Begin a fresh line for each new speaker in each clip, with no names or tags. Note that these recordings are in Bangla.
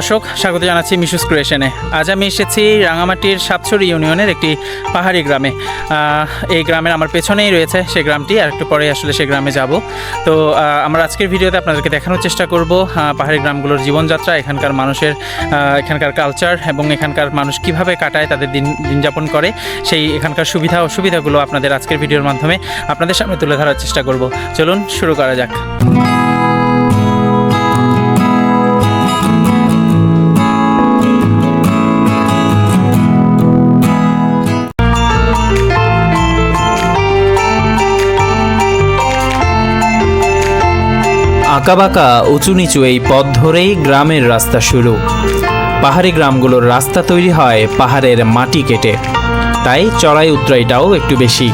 দর্শক, স্বাগত জানাচ্ছি মিশুস ক্রিয়েশনে। আজ আমি এসেছি রাঙামাটির সাতছড়ি ইউনিয়নের একটি পাহাড়ি গ্রামে। এই গ্রামের আমার পেছনেই রয়েছে সেই গ্রামটি, আর একটু পরে আসলে সেই গ্রামে যাব। তো আমরা আজকের ভিডিওতে আপনাদেরকে দেখানোর চেষ্টা করব পাহাড়ি গ্রামগুলোর জীবনযাত্রা, এখানকার মানুষের এখানকার কালচার এবং এখানকার মানুষ কীভাবে কাটায়, তাদের দিন, দিনযাপন করে। সেই এখানকার সুবিধা, অসুবিধাগুলো আপনাদের আজকের ভিডিওর মাধ্যমে আপনাদের সামনে তুলে ধরার চেষ্টা করব। চলুন, শুরু করা যাক।
আঁকাবাঁকা উঁচু নিচু এই পথ ধরেই গ্রামের রাস্তা শুরু। পাহাড়ি গ্রামগুলোর রাস্তা তৈরি হয় পাহাড়ের মাটি কেটে। তাই চড়াই উতরাইটাও একটু বেশি।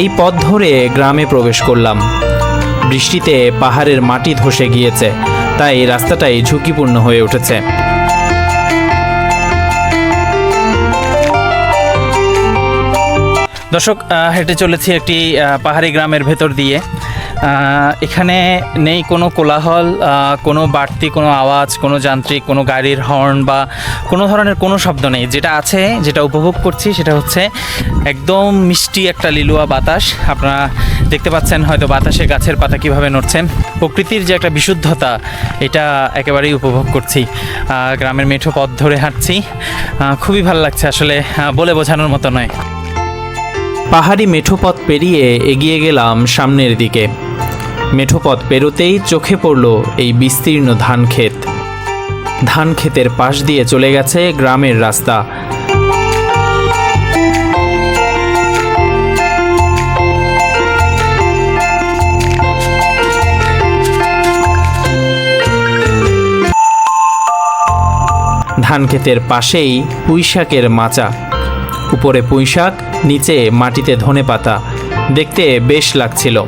এই পথ ধরে গ্রামে প্রবেশ করলাম। বৃষ্টিতে পাহাড়ের মাটি ধসে গিয়েছে, তাই রাস্তাটাই ঝুঁকিপূর্ণ হয়ে উঠেছে।
দর্শক হেঁটে চলেছি একটি পাহাড়ি গ্রামের ভেতর দিয়ে। এখানে নেই কোনো কোলাহল কোনো বাড়তি কোনো আওয়াজ, কোনো যান্ত্রিক, কোনো গাড়ির হর্ন বা কোনো ধরনের কোনো শব্দ নেই। যেটা আছে, যেটা উপভোগ করছি সেটা হচ্ছে একদম মিষ্টি একটা লিলুয়া বাতাস। আপনারা দেখতে পাচ্ছেন হয়তো বাতাসে গাছের পাতা কীভাবে নড়ছে। প্রকৃতির যে একটা বিশুদ্ধতা, এটা একেবারেই উপভোগ করছি। গ্রামের মেঠো পথ ধরে হাঁটছি। খুবই ভালো লাগছে আসলে বলে বোঝানোর মতো নয়।
পাহাড়ি মেঠোপথ পেরিয়ে এগিয়ে গেলাম সামনের দিকে। মেঠোপথ পেরোতেই চোখে পড়ল এই বিস্তীর্ণ ধান ক্ষেত। ধান ক্ষেতের পাশ দিয়ে চলে গেছে গ্রামের রাস্তা। ধান ক্ষেতের পাশেই পুঁইশাকের মাচা। উপরে পুঁইশাক, নিচে মাটিতে ধনেপাতা। দেখতে বেশ লাগছিল।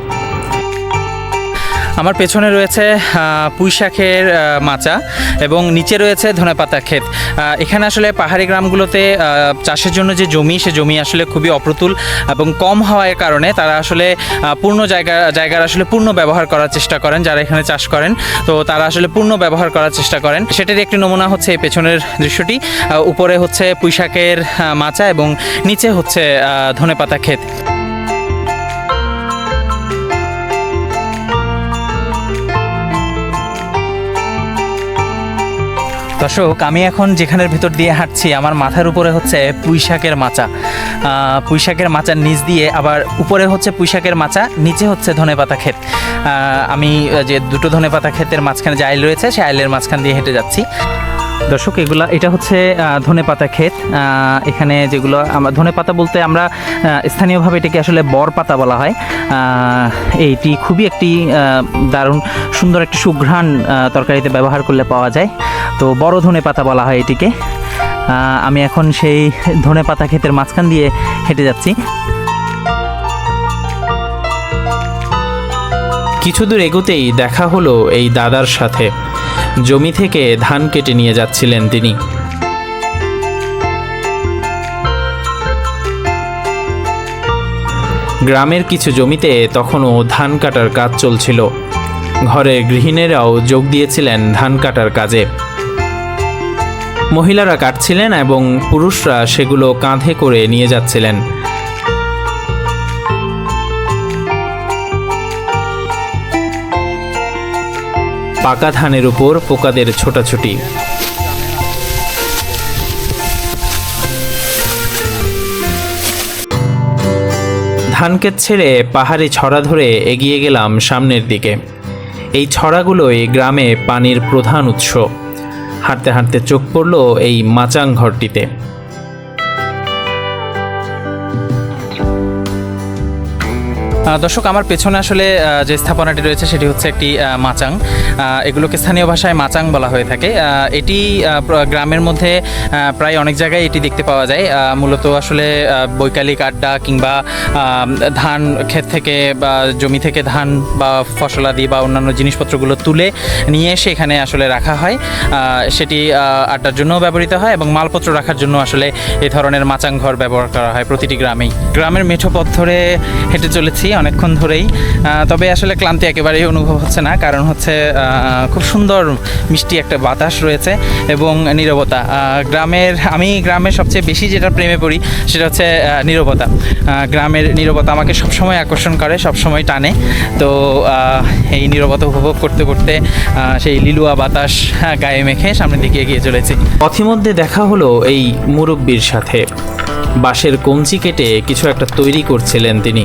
আমার পেছনে রয়েছে পুঁইশাকের মাচা এবং নিচে রয়েছে ধনেপাতা ক্ষেত। এখানে আসলে পাহাড়ি গ্রামগুলোতে চাষের জন্য যে জমি, সে জমি আসলে খুবই অপ্রতুল এবং কম হওয়ার কারণে তারা আসলে পূর্ণ জায়গা, জায়গার আসলে পূর্ণ ব্যবহার করার চেষ্টা করেন যারা এখানে চাষ করেন। তো তারা আসলে পূর্ণ ব্যবহার করার চেষ্টা করেন। সেটার একটি নমুনা হচ্ছে এই পেছনের দৃশ্যটি। উপরে হচ্ছে পুঁইশাকের মাচা এবং নিচে হচ্ছে ধনেপাতা ক্ষেত। দর্শক, আমি এখন যেখানের ভিতর দিয়ে হাঁটছি, আমার মাথার উপরে হচ্ছে পুঁইশাকের মাচা। পুঁইশাকের মাচার নিচ দিয়ে আবার উপরে হচ্ছে পুঁইশাকের মাচা, নিচে হচ্ছে ধনেপাতা ক্ষেত। আমি যে দুটো ধনেপাতা ক্ষেতের মাঝখানে যে আইল রয়েছে, সেই আইলের মাঝখান দিয়ে হেঁটে যাচ্ছি। দর্শক, এগুলা, এটা হচ্ছে ধনে পাতা ক্ষেত। এখানে যেগুলো আমরা ধনে পাতা বলতে আমরা স্থানীয়ভাবে এটাকে আসলে বর পাতা বলা হয়। এইটি খুবই একটি দারুণ, সুন্দর একটি সুঘ্রাণ তরকারিতে ব্যবহার করলে পাওয়া যায়। তো বড় ধনে পাতা বলা হয় এটিকে। আমি এখন সেই ধনে পাতা ক্ষেতের মাঝখান দিয়ে হেঁটে যাচ্ছি।
কিছু দূর এগোতেই দেখা হলো এই দাদার সাথে। জমি থেকে ধান কেটে নিয়ে যাচ্ছিলেন তিনি। গ্রামের কিছু জমিতে তখনও ধান কাটার কাজ চলছিল। ঘরের গৃহিণীরাও যোগ দিয়েছিলেন ধান কাটার কাজে। মহিলারা কাটছিলেন এবং পুরুষরা সেগুলো কাঁধে করে নিয়ে যাচ্ছিলেন। পাকা ধানের উপর পোকাদের ছোটাছুটি। ধানক্ষেত ছেড়ে পাহাড়ি ছড়া ধরে এগিয়ে গেলাম সামনের দিকে। এই ছড়াগুলোই গ্রামে পানির প্রধান উৎস। হাঁটতে হাঁটতে চোখ পড়ল এই মাচাং ঘরটিতে।
দর্শক, আমার পেছনে আসলে যে স্থাপনাটি রয়েছে সেটি হচ্ছে একটি মাচাং। এগুলোকে স্থানীয় ভাষায় মাচাং বলা হয়ে থাকে। এটি গ্রামের মধ্যে প্রায় অনেক জায়গায় এটি দেখতে পাওয়া যায়। মূলত আসলে বৈকালিক আড্ডা কিংবা ধান ক্ষেত থেকে বা জমি থেকে ধান বা ফসলাদি বা অন্যান্য জিনিসপত্রগুলো তুলে নিয়ে এসে এখানে আসলে রাখা হয়। সেটি আড্ডার জন্যও ব্যবহৃত হয় এবং মালপত্র রাখার জন্য আসলে এ ধরনের মাচাং ঘর ব্যবহার করা হয় প্রতিটি গ্রামেই। গ্রামের মেঠো পথ ধরে হেঁটে চলেছি। অনেকক্ষণ ধরেই। তবে আসলে ক্লান্তি একেবারেই অনুভব হচ্ছে না কারণ হচ্ছে খুব সুন্দর মিষ্টি একটা বাতাস রয়েছে এবং নীরবতা। গ্রামের আমি গ্রামের সবচেয়ে বেশি যেটা প্রেমে পড়ি সেটা হচ্ছে নীরবতা। গ্রামের নীরবতা আমাকে সবসময় আকর্ষণ করে সবসময় টানে। তো এই নীরবতা উপভোগ করতে করতে সেই লিলুয়া বাতাস হ্যাঁ, গায়ে মেখে সামনের দিকে এগিয়ে চলেছি।
পথিমধ্যে দেখা হলো এই মুরব্বীর সাথে। বাঁশের কঞ্চি কেটে কিছু একটা তৈরি করছিলেন তিনি।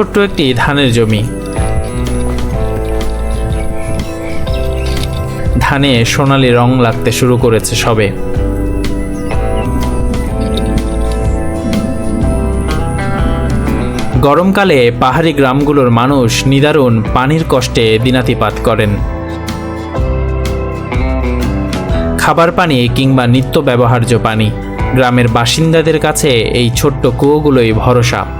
ছোট্ট একটি ধানের জমি। ধানে সোনালি রং লাগতে শুরু করেছে সবে। গরমকালে পাহাড়ি গ্রামগুলোর মানুষ নিদারুণ পানির কষ্টে দিনাতিপাত করেন। খাবার পানি কিংবা নিত্য ব্যবহার্য পানি। গ্রামের বাসিন্দাদের কাছে এই ছোট্ট কুয়োগুলোই ভরসা।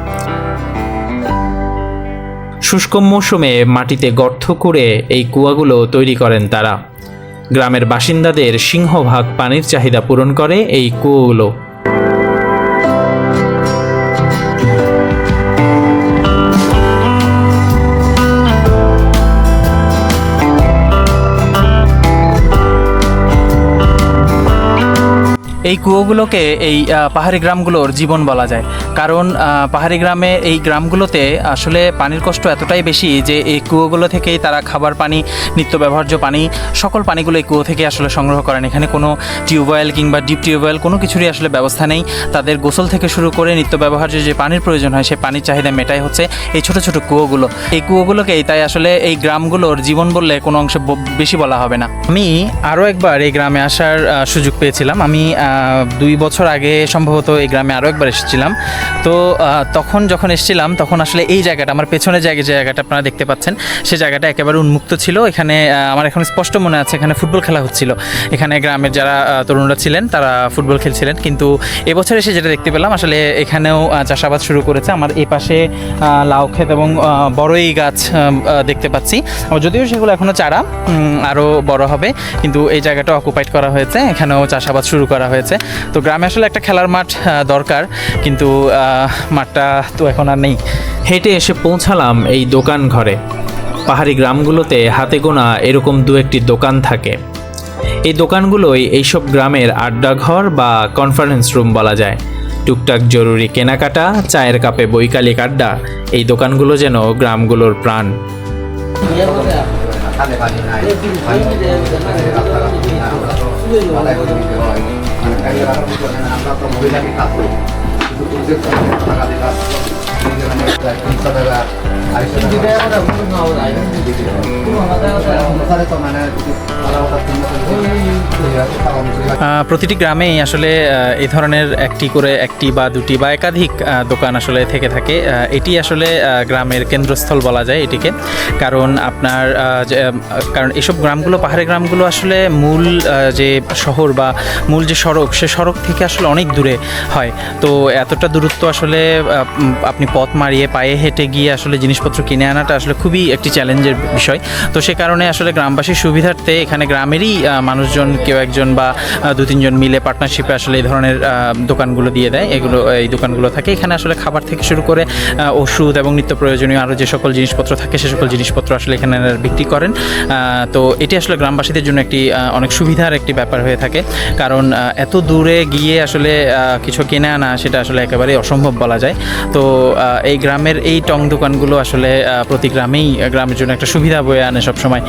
শুষ্ক মৌসুমে মাটিতে গর্ত করে এই কুয়াগুলো তৈরি করেন তারা। গ্রামের বাসিন্দাদের সিংহভাগ পানির চাহিদা পূরণ করে এই কুয়োগুলো।
এই কুয়োগুলোকে এই পাহাড়ি গ্রামগুলোর জীবন বলা যায়। কারণ পাহাড়ি গ্রামে এই গ্রামগুলোতে আসলে পানির কষ্ট এতটাই বেশি যে এই কুয়োগুলো থেকেই তারা খাবার পানি, নিত্য ব্যবহার্য পানি, সকল পানিগুলো এই কুয়ো থেকে আসলে সংগ্রহ করেন। এখানে কোনো টিউবওয়েল কিংবা ডিপ টিউবওয়েল কোনো কিছুরই আসলে ব্যবস্থা নেই। তাদের গোসল থেকে শুরু করে নিত্য ব্যবহার্য যে পানির প্রয়োজন হয় সেই পানির চাহিদা মেটাই হচ্ছে এই ছোট ছোট কুয়োগুলো। এই কুয়োগুলোকেই তাই আসলে এই গ্রামগুলোর জীবন বললে কোনো অংশে বেশি বলা হবে না। আমি আরও একবার এই গ্রামে আসার সুযোগ পেয়েছিলাম। আমি দুই বছর আগে সম্ভবত এই গ্রামে আরও একবার এসেছিলাম। তো তখন যখন এসেছিলাম, তখন আসলে এই জায়গাটা, আমার পেছনে জায়গায় যে জায়গাটা আপনারা দেখতে পাচ্ছেন, সে জায়গাটা একেবারে উন্মুক্ত ছিল। এখানে আমার এখন স্পষ্ট মনে আছে, এখানে ফুটবল খেলা হচ্ছিল। এখানে গ্রামের যারা তরুণরা ছিলেন, তারা ফুটবল খেলছিলেন। কিন্তু এবছর এসে যেটা দেখতে পেলাম, আসলে এখানেও চাষাবাদ শুরু করেছে। আমার এই পাশে লাউ ক্ষেত এবং বড়ই গাছ দেখতে পাচ্ছি। যদিও সেগুলো এখনও চারা আরও বড় হবে, কিন্তু এই জায়গাটা অকুপাইড করা হয়েছে। এখানেও চাষাবাদ শুরু করা হয়েছে। তো গ্রামে আসলে একটা খেলার মাঠ দরকার কিন্তু আহ, মাঠটা তো এখন আর নেই
হেঁটে এসে পৌঁছালাম এই দোকান ঘরে পাহাড়ি গ্রামগুলোতে হাতে গোনা এরকম দু একটি দোকান থাকে এই দোকানগুলোই এইসব গ্রামের আড্ডাঘর বা কনফারেন্স রুম বলা যায় টুকটাক জরুরি কেনাকাটা চায়ের কাপে বৈকালিক আড্ডা এই দোকানগুলো যেন গ্রামগুলোর প্রাণ
Kaya
lang ako dito angka
nakakatamuhin yang kita
po. itu po dito sa mga.
প্রতিটি গ্রামেই আসলে এই ধরনের একটি করে একটি বা দুটি বা একাধিক দোকান আসলে থেকে থাকে। এটি আসলে গ্রামের কেন্দ্রস্থল বলা যায় এটিকে। কারণ আপনার কারণ এসব গ্রামগুলো পাহাড়ি গ্রামগুলো আসলে মূল যে শহর বা মূল যে সড়ক, সে সড়ক থেকে আসলে অনেক দূরে হয়। তো এতটা দূরত্ব আসলে আপনি পথ মারিয়ে পায়ে হেঁটে গিয়ে আসলে জিনিসপত্র কিনে আনাটা আসলে খুবই একটি চ্যালেঞ্জের বিষয়। তো সে কারণে আসলে গ্রামবাসীর সুবিধার্থে এখানে গ্রামেরই মানুষজন, কেউ একজন বা দু, তিনজন মিলে পার্টনারশিপে আসলে এই ধরনের দোকানগুলো দিয়ে দেয়। এগুলো, এই দোকানগুলো থাকে। এখানে আসলে খাবার থেকে শুরু করে ওষুধ এবং নিত্য প্রয়োজনীয় আরও যে সকল জিনিসপত্র থাকে, সে সকল জিনিসপত্র আসলে এখানে বিক্রি করেন। তো এটি আসলে গ্রামবাসীদের জন্য একটি অনেক সুবিধার একটি ব্যাপার হয়ে থাকে। কারণ এত দূরে গিয়ে আসলে কিছু কিনে আনা সেটা আসলে একেবারেই অসম্ভব বলা যায়। তো এই গ্রামের এই টং দোকানগুলো আসলে প্রতি গ্রামেই গ্রামের জন্য একটা সুবিধা বয়ে আনে সবসময়।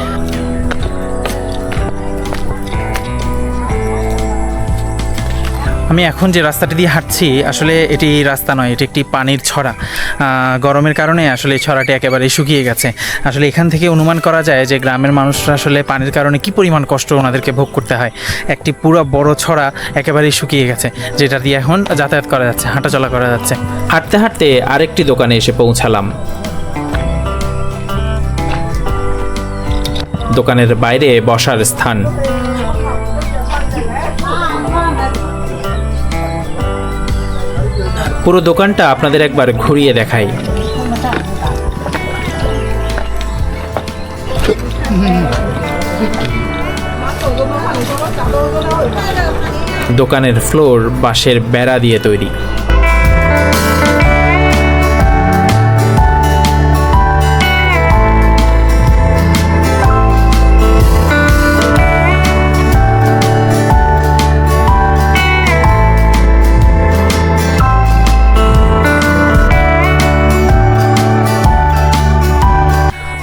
আমি এখন যে রাস্তাটি দিয়ে হাঁটছি, আসলে এটি রাস্তা নয়, এটি একটি পানির ছড়া। গরমের কারণে আসলে এই ছড়াটি একেবারে শুকিয়ে গেছে। আসলে এখান থেকে অনুমান করা যায় যে গ্রামের মানুষরা আসলে পানির কারণে কি পরিমাণ কষ্ট ওনাদেরকে ভোগ করতে হয়। একটি পুরো বড় ছড়া একেবারেই শুকিয়ে গেছে, যেটা দিয়ে এখন যাতায়াত করা যাচ্ছে, হাঁটাচলা করা যাচ্ছে।
হাঁটতে হাঁটতে আরেকটি দোকানে এসে পৌঁছালাম। দোকানের বাইরে বসার স্থান। পুরো দোকানটা আপনাদের একবার ঘুরিয়ে দেখাই। দোকানের ফ্লোর বাঁশের বেড়া দিয়ে তৈরি।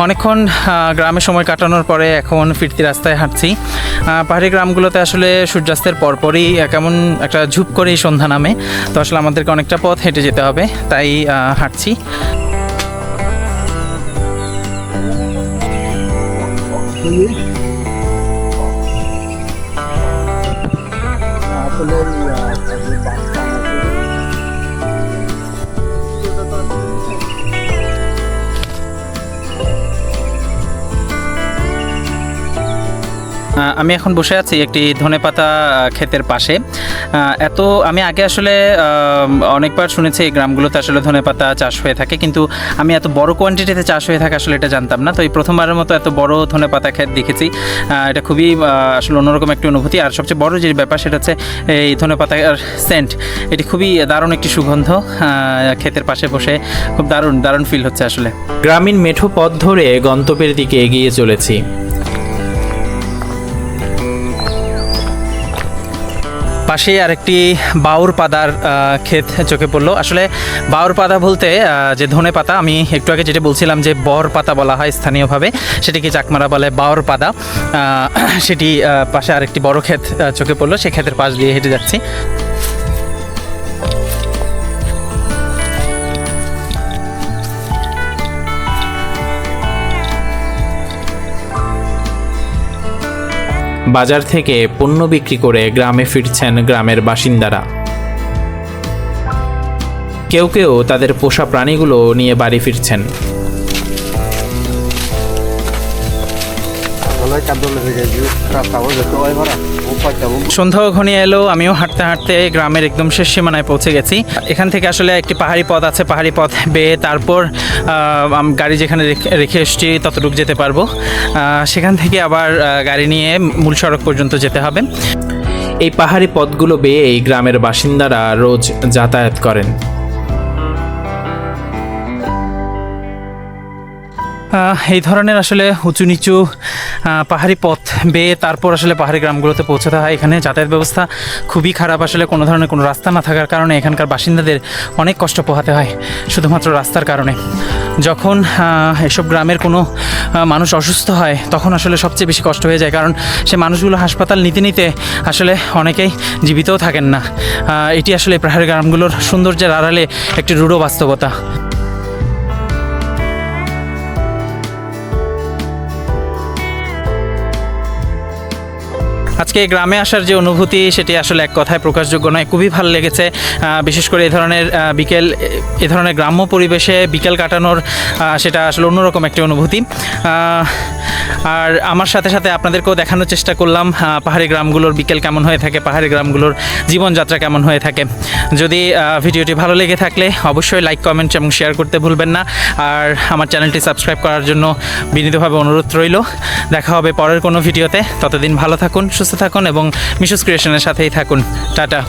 অনেকক্ষণ গ্রামে সময় কাটানোর পরে এখন ফিরতি রাস্তায় হাঁটছি। পাহাড়ি গ্রামগুলোতে আসলে সূর্যাস্তের পরপরই কেমন একটা ঝুপ করেই সন্ধ্যা নামে। তো আসলে আমাদেরকে অনেকটা পথ হেঁটে যেতে হবে তাই হাঁটছি। আহ, আমি এখন বসে আছি একটি ধনেপাতা ক্ষেতের পাশে। এত আমি আগে আসলে অনেকবার শুনেছি এই গ্রামগুলোতে আসলে ধনেপাতা চাষ হয়ে থাকে, কিন্তু আমি এত বড় কোয়ান্টিটিতে চাষ হয়ে থাকে আসলে এটা জানতাম না। তো এই প্রথমবারের মতো এত বড় ধনেপাতা ক্ষেত দেখেছি। এটা খুবই আসলে অন্যরকম একটি অনুভূতি। আর সবচেয়ে বড় যে ব্যাপার সেটা হচ্ছে এই ধনেপাতার সেন্ট এটি খুবই দারুণ একটি সুগন্ধ ক্ষেতের পাশে বসে খুব দারুণ দারুণ ফিল হচ্ছে আসলে।
গ্রামীণ মেঠো পথ ধরে গন্তব্যের দিকে এগিয়ে চলেছি।
পাশেই আরেকটি বাউর পাদার ক্ষেত চোখে পড়ল। আসলে বাউর পাতা বলতে যে ধনে পাতা, আমি একটু আগে যেটা বলছিলাম যে বর পাতা বলা হয় স্থানীয়ভাবে, সেটিকে চাকমারা বলে বাউর পাতা সেটি পাশে আরেকটি বড় ক্ষেত চোখে পড়ল। সে ক্ষেতের পাশ দিয়ে হেঁটে যাচ্ছি।
বাজার থেকে পণ্য বিক্রি করে গ্রামে ফিরছেন গ্রামের বাসিন্দারা। কেউ কেউ তাদের পোষা প্রাণীগুলো নিয়ে বাড়ি ফিরছেন।
সন্ধ্যাও ঘনিয়ে এলো, আমিও হাঁটতে হাঁটতে গ্রামের একদম শেষ সীমানায় পৌঁছে গেছি। এখান থেকে আসলে একটি পাহাড়ি পথ আছে, পাহাড়ি পথ বেয়ে তারপর গাড়ি যেখানে রেখে- এসছি ততটুকু যেতে পারব। সেখান থেকে আবার গাড়ি নিয়ে মূল সড়ক পর্যন্ত যেতে হবে।
এই পাহাড়ি পথগুলো বেয়ে এই গ্রামের বাসিন্দারা রোজ যাতায়াত করেন।
এই ধরনের আসলে উঁচু নিচু পাহাড়ি পথ বেয়ে তারপর আসলে পাহাড়ি গ্রামগুলোতে পৌঁছাতে হয়। এখানে যাতায়াত ব্যবস্থা খুবই খারাপ। আসলে কোনো ধরনের কোনো রাস্তা না থাকার কারণে এখানকার বাসিন্দাদের অনেক কষ্ট পোহাতে হয়, শুধুমাত্র রাস্তার কারণে। যখন এসব গ্রামের কোনো মানুষ অসুস্থ হয়, তখন আসলে সবচেয়ে বেশি কষ্ট হয়ে যায়। কারণ সে মানুষগুলো হাসপাতাল নিতে নিতে আসলে অনেকেই জীবিতও থাকেন না। এটি আসলে পাহাড়ি গ্রামগুলোর সৌন্দর্যের আড়ালে একটি রূঢ় বাস্তবতা। আজকে গ্রামে আসার যে অনুভূতি, সেটি আসলে এক কথায় প্রকাশযোগ্য নয়। খুবই ভালো লেগেছে। বিশেষ করে এই ধরনের বিকেল, এ ধরনের গ্রাম্য পরিবেশে বিকেল কাটানোর সেটা আসলে অন্যরকম একটি অনুভূতি। আর আমার সাথে সাথে আপনাদেরকেও দেখানোর চেষ্টা করলাম পাহাড়ি গ্রামগুলোর বিকেল কেমন হয়ে থাকে, পাহাড়ি গ্রামগুলোর জীবনযাত্রা কেমন হয়ে থাকে। যদি ভিডিওটি ভালো লেগে থাকলে অবশ্যই লাইক, কমেন্ট এবং শেয়ার করতে ভুলবেন না। আর আমার চ্যানেলটি সাবস্ক্রাইব করার জন্য বিনীতভাবে অনুরোধ রইল। দেখা হবে পরের কোনো ভিডিওতে। ততদিন ভালো থাকুন সুস্থ থাকুন এবং মিশুস ক্রিয়েশনের সাথেই থাকুন। টাটা।